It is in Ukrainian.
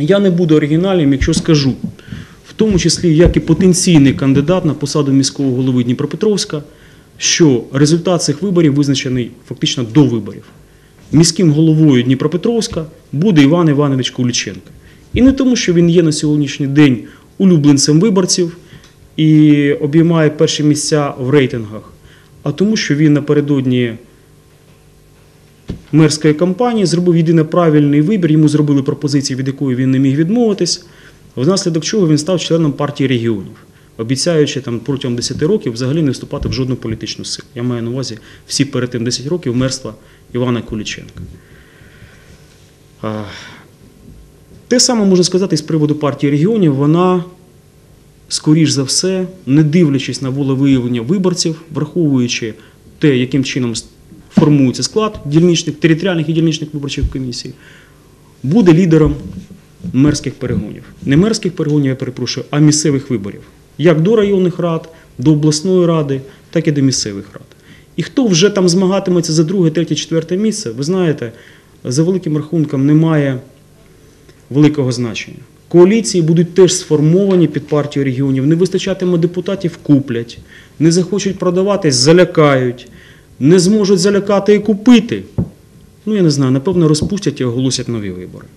Я не буду оригінальним, якщо скажу, в тому числі як і потенційний кандидат на посаду міського голови Дніпропетровська, що результат цих виборів визначений фактично до виборів. Міським головою Дніпропетровська буде Іван Іванович Куліченко. І не тому, що він є на сьогоднішній день улюбленцем виборців і обіймає перші місця в рейтингах, а тому, що він напередодні мерської кампанії зробив єдине правильний вибір. Йому зробили пропозиції, від якої він не міг відмовитись, внаслідок чого він став членом партії регіонів, обіцяючи там протягом 10 років взагалі не вступати в жодну політичну силу. Я маю на увазі всі перед тим 10 років мерства Івана Куліченка. Те саме можна сказати з приводу партії регіонів. Вона, скоріш за все, не дивлячись на волевиявлення виборців, враховуючи те, яким чином формується склад дільничних, територіальних і дільничних виборчих комісій, буде лідером мерських перегонів. Не мерських перегонів, я перепрошую, а місцевих виборів. Як до районних рад, до обласної ради, так і до місцевих рад. І хто вже там змагатиметься за друге, третє, четверте місце, ви знаєте, за великим рахунком немає великого значення. Коаліції будуть теж сформовані під партію регіонів. Не вистачатиме депутатів, куплять. Не захочуть продаватись, залякають. Не зможуть залякати і купити. Ну, я не знаю, напевно, розпустять і оголосять нові вибори.